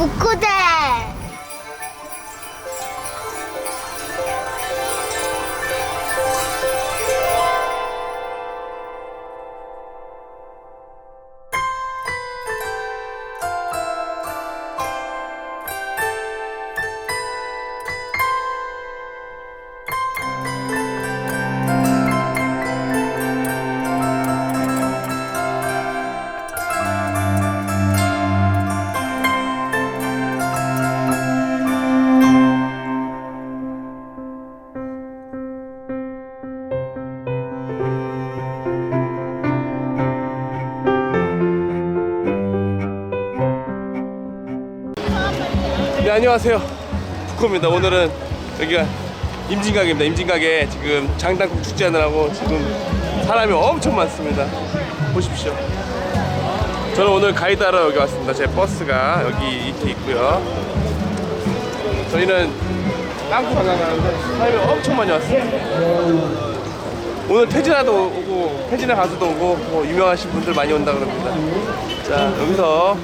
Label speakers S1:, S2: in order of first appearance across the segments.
S1: 북구대.
S2: 네 안녕하세요. 부코입니다. 오늘은 여기가 임진가게입니다. 임진가게 지금 장단국 축제하느라고 지금 사람이 엄청 많습니다. 보십시오. 저는 오늘 가이드하러 여기 왔습니다. 제 버스가 여기 이렇게 있고요. 저희는 땅콩 관광 가는데 사람이 엄청 많이 왔어요 오늘 태진아도 오고 태진아 가수도 오고 뭐 유명하신 분들 많이 온다 그럽니다. 자 여기서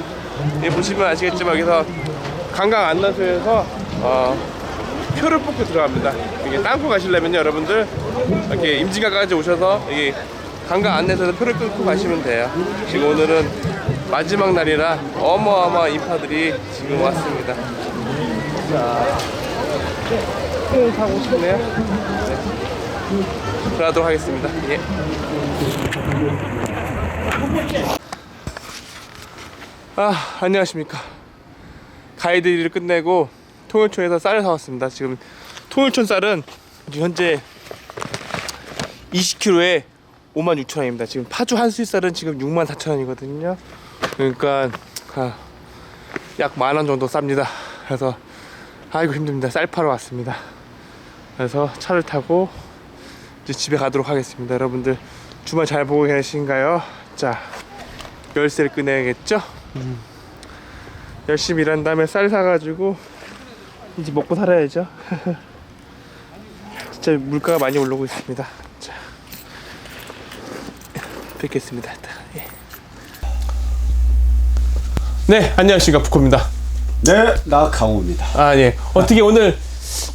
S2: 여기 보시면 아시겠지만 여기서 관광 안내소에서 어, 표를 뽑고 들어갑니다. 이게 땅콩 가시려면 요, 여러분들 이렇게 임진가까지 오셔서 여기 관광 안내소에서 표를 끊고 가시면 돼요. 지금 오늘은 마지막 날이라 어마어마한 인파들이 지금 왔습니다. 자, 콩 사고 싶네요. 네. 들어가도록 하겠습니다. 예. 아, 안녕하십니까. 가이드 일을 끝내고 통일촌에서 쌀을 사왔습니다. 지금 통일촌 쌀은 현재 20kg에 56,000원입니다. 지금 파주 한수쌀은 지금 64,000원이거든요. 그러니까 아, 약만 원 정도 쌉니다. 그래서 아이고 힘듭니다. 쌀 파러 왔습니다. 그래서 차를 타고 이제 집에 가도록 하겠습니다. 여러분들 주말 잘 보고 계신가요? 자 열쇠를 꺼내야겠죠? 음. 열심히 일한 다음에 쌀 사가지고 이제 먹고 살아야죠. 진짜 물가가 많이 올라오고 있습니다. 자, 뵙겠습니다. 예. 네, 안녕하십니까 부코입니다.
S3: 네, 나 강호입니다.
S2: 아 예, 어떻게 오늘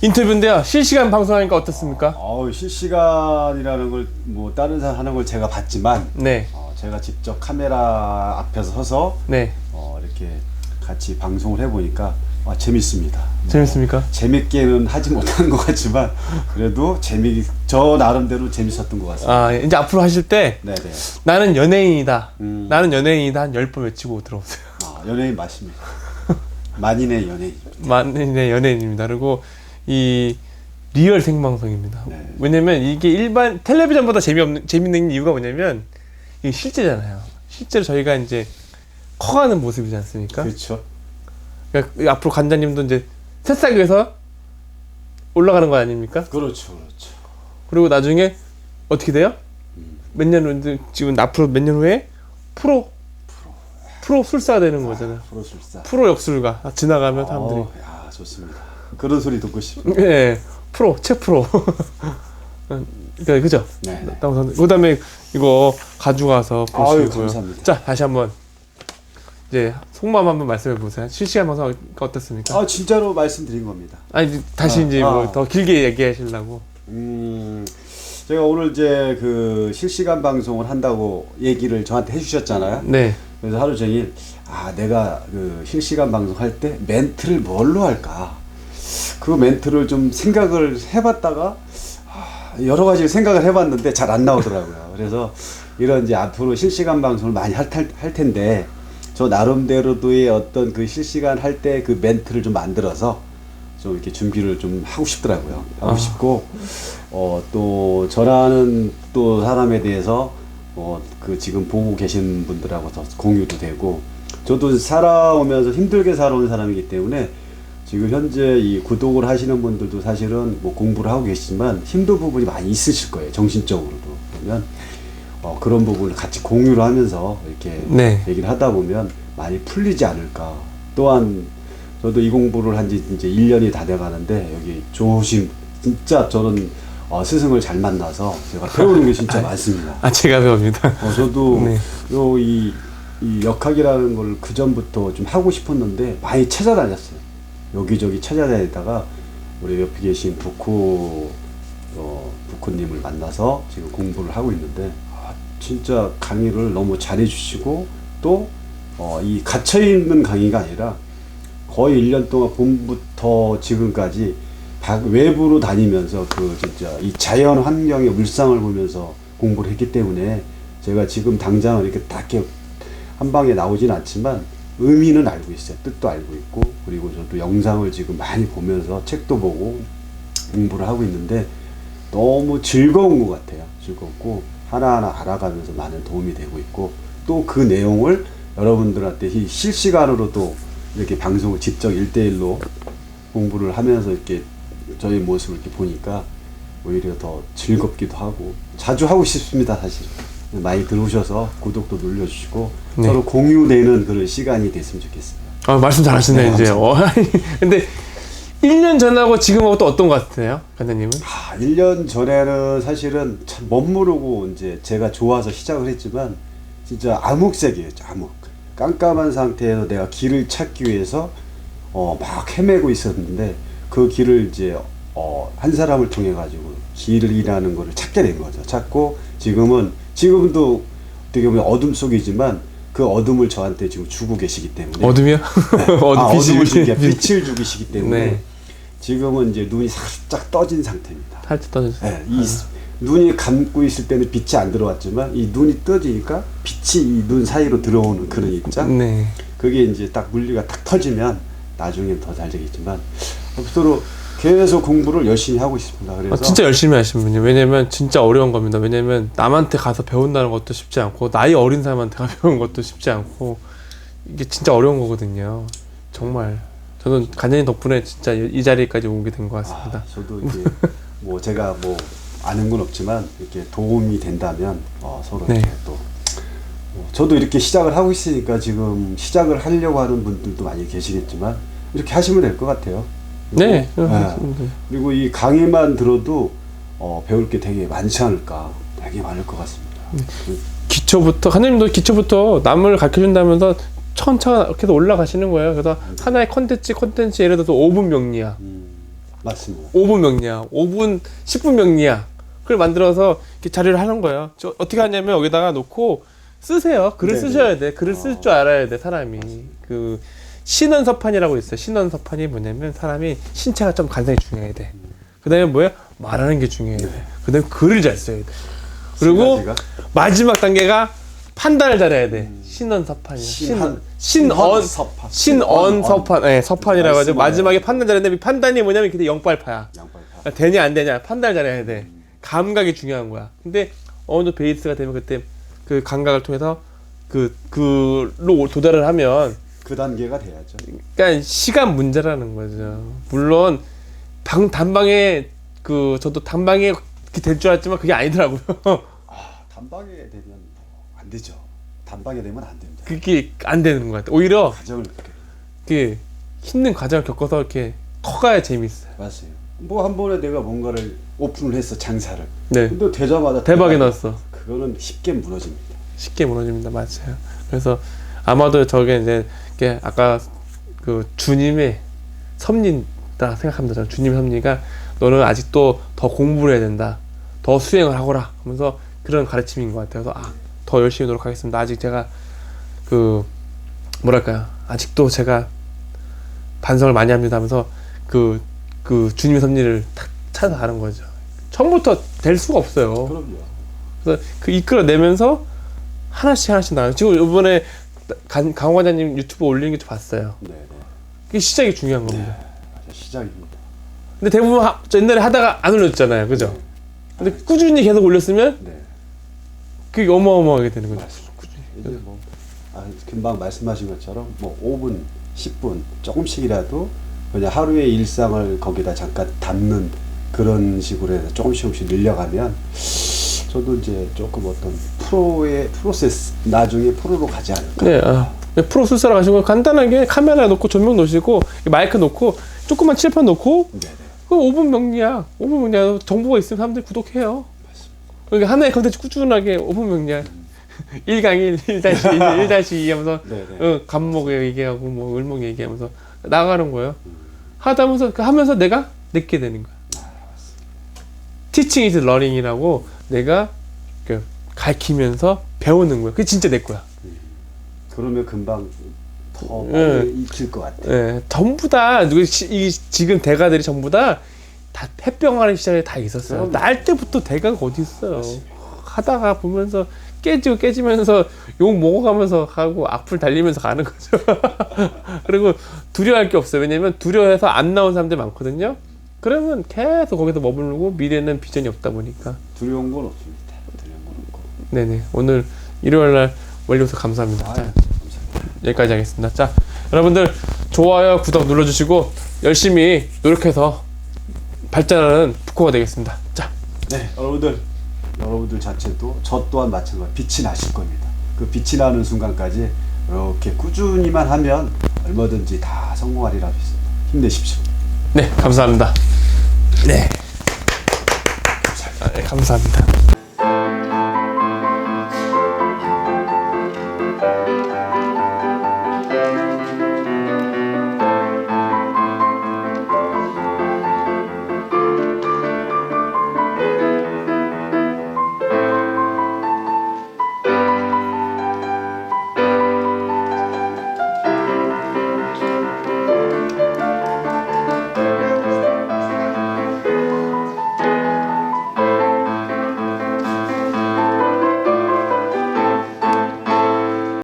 S2: 인터뷰인데요. 실시간 방송하니까 어떻습니까?
S3: 어우, 실시간이라는 걸 뭐 다른 사람 하는 걸 제가 봤지만
S2: 네,
S3: 어, 제가 직접 카메라 앞에서 서서
S2: 네,
S3: 어, 이렇게 같이 방송을 해보니까 아, 재밌습니다.
S2: 재밌습니까?
S3: 재밌게는 하지 못한 것 같지만 그래도 재미 저 나름대로 재밌었던 것 같습니다.
S2: 아 예, 이제 앞으로 하실 때
S3: 네, 네.
S2: 나는 연예인이다.
S3: 음.
S2: 나는 연예인이다 한 열 번 외치고 들어오세요.
S3: 아, 연예인 맞습니다. 만인의 연예인.
S2: 만인의 연예인입니다. 그리고 이 리얼 생방송입니다.
S3: 네.
S2: 왜냐면 이게 일반 텔레비전보다 재미없는 재밌는 이유가 뭐냐면 이게 실제잖아요. 실제로 저희가 이제 커가는 모습이지 않습니까?
S3: 그렇죠.
S2: 그러니까 앞으로 관장님도 이제 새싹 위에서 올라가는 거 아닙니까?
S3: 그렇죠, 그렇죠.
S2: 그리고 나중에 어떻게 돼요? 몇 년 후에 지금 앞으로 몇 년 후에 프로 프로 술사가 되는 거잖아요.
S3: 프로 술사.
S2: 프로 역술가 아, 지나가면 사람들이
S3: 어, 야, 좋습니다. 그런 소리 듣고 싶어.
S2: 예 프로 책 프로 그러니까 그죠?
S3: 네, 네.
S2: 그다음에 이거 가져가서
S3: 아유,
S2: 보시고요.
S3: 감사합니다.
S2: 자 다시 한번 이제 속마음 한번 말씀해 보세요. 실시간 방송 어떻습니까?
S3: 아, 진짜로 말씀드린 겁니다.
S2: 아니 다시
S3: 아,
S2: 이제
S3: 아.
S2: 뭐더 길게 얘기하시려고.
S3: 음, 제가 오늘 이제 그 실시간 방송을 한다고 얘기를 저한테 해주셨잖아요.
S2: 네.
S3: 그래서 하루 종일 아 내가 그 실시간 방송할 때 멘트를 뭘로 할까? 그 멘트를 좀 생각을 해봤다가 아, 여러 가지 생각을 해봤는데 잘 안 나오더라고요. 그래서 이런 이제 앞으로 실시간 방송을 많이 할, 탈- 할 텐데 저 나름대로도의 어떤 그 실시간 할 때 그 멘트를 좀 만들어서 좀 이렇게 준비를 좀 하고 싶더라고요. 하고
S2: 아.
S3: 싶고 어 또 저라는 또 사람에 대해서 어 그 지금 보고 계신 분들하고 더 공유도 되고 저도 살아오면서 힘들게 살아온 사람이기 때문에 지금 현재 이 구독을 하시는 분들도 사실은 뭐 공부를 하고 계시지만 힘든 부분이 많이 있으실 거예요 정신적으로도 그러면 어 그런 부분을 같이 공유를 하면서 이렇게
S2: 네.
S3: 얘기를 하다 보면 많이 풀리지 않을까 또한 저도 이 공부를 한 지 이제 1년이 다 돼 가는데 여기 좋으신 진짜 저는 어, 스승을 잘 만나서 제가 배우는 게 진짜 많습니다.
S2: 아 제가 배웁니다.
S3: 어, 저도
S2: 네.
S3: 요이 이 역학이라는 걸 그 전부터 좀 하고 싶었는데 많이 찾아다녔어요. 여기저기 찾아다니다가 우리 옆에 계신 부쿠 어, 부쿠님을 만나서 지금 공부를 하고 있는데 아, 진짜 강의를 너무 잘해주시고 또 어, 이 갇혀 있는 강의가 아니라 거의 1년 동안 봄부터 지금까지 바- 외부로 다니면서 그 진짜 이 자연 환경의 물상을 보면서 공부를 했기 때문에 제가 지금 당장은 이렇게 딱 이렇게 한 방에 나오진 않지만 의미는 알고 있어요. 뜻도 알고 있고 그리고 저도 영상을 지금 많이 보면서 책도 보고 공부를 하고 있는데 너무 즐거운 것 같아요. 즐겁고 하나하나 알아가면서 많은 도움이 되고 있고 또 그 내용을 여러분들한테 이 실시간으로 또 이렇게 방송을 직접 일대일로 공부를 하면서 이렇게 저희 모습을 이렇게 보니까 오히려 더 즐겁기도 하고 자주 하고 싶습니다 사실 많이 들어오셔서 구독도 눌러주시고
S2: 네.
S3: 서로 공유되는 그런 시간이 됐으면 좋겠어요.
S2: 아, 말씀 잘하시네
S3: 네,
S2: 이제. 어, 근데 1년 전하고 지금하고 또 어떤 것 같으세요, 간장님은?
S3: 아, 1년 전에는 사실은 참 멋모르고 이제 제가 좋아서 시작을 했지만 진짜 암흑색이었죠, 암흑. 깜깜한 상태에서 내가 길을 찾기 위해서 어, 막 헤매고 있었는데 그 길을 이제 어, 한 사람을 통해 가지고 길이라는 거를 찾게 된 거죠. 찾고 지금은 지금도 어떻게 보면 어둠 속이지만 그 어둠을 저한테 지금 주고 계시기 때문에
S2: 어둠이요? 어둠
S3: 아, 어둠을 주기 빛을 주기시기 때문에
S2: 네.
S3: 지금은 이제 눈이 살짝 떠진 상태입니다.
S2: 살짝 떠주세요.
S3: 네, 이 스- 눈이 감고 있을 때는 빛이 안 들어왔지만 이 눈이 떠지니까 빛이 이 눈 사이로 들어오는 그런 입장.
S2: 네.
S3: 그게 이제 딱 물리가 딱 터지면 나중엔 더 잘 되겠지만 앞으로 계속 공부를 열심히 하고 있습니다. 그래서
S2: 아, 진짜 열심히 하신 분이에요. 왜냐면 진짜 어려운 겁니다. 왜냐면 남한테 가서 배운다는 것도 쉽지 않고 나이 어린 사람한테 가서 배우는 것도 쉽지 않고 이게 진짜 어려운 거거든요. 정말 저는 간장님 덕분에 진짜 이 자리까지 오게 된 것 같습니다.
S3: 아, 저도 이제 뭐 제가 뭐 아는 건 없지만 이렇게 도움이 된다면 어, 서로
S2: 네.
S3: 이렇게 또뭐 저도 이렇게 시작을 하고 있으니까 지금 시작을 하려고 하는 분들도 많이 계시겠지만 이렇게 하시면 될 것 같아요.
S2: 네.
S3: 그리고, 네. 그리고 이 강의만 들어도 어, 배울 게 되게 많지 않을까 되게 많을 것 같습니다.
S2: 네. 기초부터 간장님도 기초부터 남을 가르쳐 준다면서 천천히 계속 올라가시는 거예요. 그래서 하나의 컨텐츠 컨텐츠 예를 들어서 5분 명리학
S3: 음, 맞습니다.
S2: 5분 명리학, 5분, 10분 명리학. 그걸 만들어서 이렇게 자료를 하는 거예요. 저 어떻게 하냐면 여기다가 놓고 쓰세요. 글을
S3: 네네.
S2: 쓰셔야 돼. 글을 쓸
S3: 어.
S2: 줄 알아야 돼, 사람이. 그 신원서판이라고 있어요. 신원서판이 뭐냐면 사람이 신체가 좀 간상히 중요해야 돼. 그다음에 뭐야? 말하는 게 중요해야 돼. 그다음에 글을 잘 써야 돼. 그리고
S3: 가지가?
S2: 마지막 단계가 판단을 잘해야 돼. 신원 서판이야.
S3: 신한-
S2: 신언
S3: 신헌 서판.
S2: 신언서판, 예, 서판이라고 하죠. 마지막에 판단 잘했는데 이 판단이 뭐냐면 이게 영빨파야.
S3: 양팔파.
S2: 되냐 안 되냐 판단을 잘해야 돼. 감각이 중요한 거야. 근데 어느 정도 베이스가 되면 그때 그 감각을 통해서 그 그로 도달을 하면
S3: 그 단계가 돼야죠.
S2: 그러니까 시간 문제라는 거죠. 물론 방 단방에 그 저도 단방에 될 줄 알았지만 그게 아니더라고요.
S3: 아, 단방에 되면 안 되죠. 단방에 되면 안 됩니다.
S2: 그게 안 되는 것 같아. 오히려
S3: 과정을 그
S2: 힘든 과정을 겪어서 이렇게 커가야 재밌어요.
S3: 맞아요. 뭐 한 번에 내가 뭔가를 오픈을 했어 장사를.
S2: 네.
S3: 근데 되자마자
S2: 대박이
S3: 대박이-
S2: 났어.
S3: 그거는 쉽게 무너집니다.
S2: 쉽게 무너집니다. 맞아요. 그래서 아마도 저게 이제 이게 아까 그 주님의 섭리다 생각합니다. 저는 주님의 섭리가 너는 아직도 더 공부를 해야 된다. 더 수행을 하거라. 하면서 그런 가르침인 것 같아요. 그래서 아, 더 열심히 노력하겠습니다. 아직 제가 그 뭐랄까요. 아직도 제가 반성을 많이 합니다 하면서 그, 그 주님의 섭리를 탁 찾아 가는 거죠. 처음부터 될 수가 없어요.
S3: 그럼요.
S2: 그래서 그 이끌어내면서 하나씩 하나씩 나요. 지금 이번에 강, 강호 과장님 유튜브 올리는 게좀 봤어요.
S3: 네, 네.
S2: 그게 시작이 중요한 겁니다.
S3: 맞아, 시작입니다.
S2: 근데 대부분 하, 저 옛날에 하다가 안 올렸잖아요. 그죠? 근데 꾸준히 계속 올렸으면
S3: 네.
S2: 그게 어마어마하게 되는 거죠.
S3: 이제 뭐 아, 금방 말씀하신 것처럼 뭐 5분, 10분 조금씩이라도 그냥 하루의 일상을 거기다 잠깐 담는 그런 식으로 해서 조금씩 조금씩 늘려가면 저도 이제 조금 어떤 프로의 프로세스 나중에 프로로 가지 않을까.
S2: 네, 아, 프로 술사라 가시고 간단하게 카메라 놓고 조명 놓으시고 마이크 놓고 조그만 칠판 놓고
S3: 네, 네.
S2: 그 5분 명리야. 5분 명리야. 정보가 있으면 사람들이 구독해요.
S3: 맞습니다.
S2: 그러니까 하나의 컨텐츠 꾸준하게 5분 명리야. 1강 1, 1-1, 1-2 하면서
S3: 네, 네.
S2: 어, 간목 얘기하고 뭐 을목 얘기하면서 나가는 거예요. 하다 하면서 그 하면서 내가 내게 되는 거야. Teaching is learning이라고 내가 그 가르치면서 배우는 거야. 그게 진짜 내 거야.
S3: 그러면 금방 더
S2: 예.
S3: 많이 익힐 것 같아.
S2: 예, 전부 다 이 지금 대가들이 전부 다 다 햇병하는 시절에 다
S3: 있었어요.
S2: 날 때부터 대가가 어디 있어요. 하다가 보면서 깨지고 깨지면서 욕 먹어가면서 가고 악플 달리면서 가는 거죠. 그리고 두려워할 게 없어요. 왜냐면 두려워해서 안 나온 사람들 많거든요. 그러면 계속 거기서 머무르고 미래는 비전이 없다 보니까.
S3: 두려운 건 없습니다. 두려운 건 없고.
S2: 네네. 오늘 일요일 날 원료서 감사합니다.
S3: 아유,
S2: 자,
S3: 감사합니다.
S2: 여기까지 하겠습니다. 자, 여러분들 좋아요, 구독 눌러주시고 열심히 노력해서 발전하는 북코가 되겠습니다. 자,
S3: 네, 여러분들, 여러분들 자체도 저 또한 마찬가지 빛이 나실 겁니다. 그 빛이 나는 순간까지 이렇게 꾸준히만 하면 얼마든지 다 성공하리라 믿습니다. 힘내십시오.
S2: 네, 감사합니다. 네. 아, 네, 감사합니다.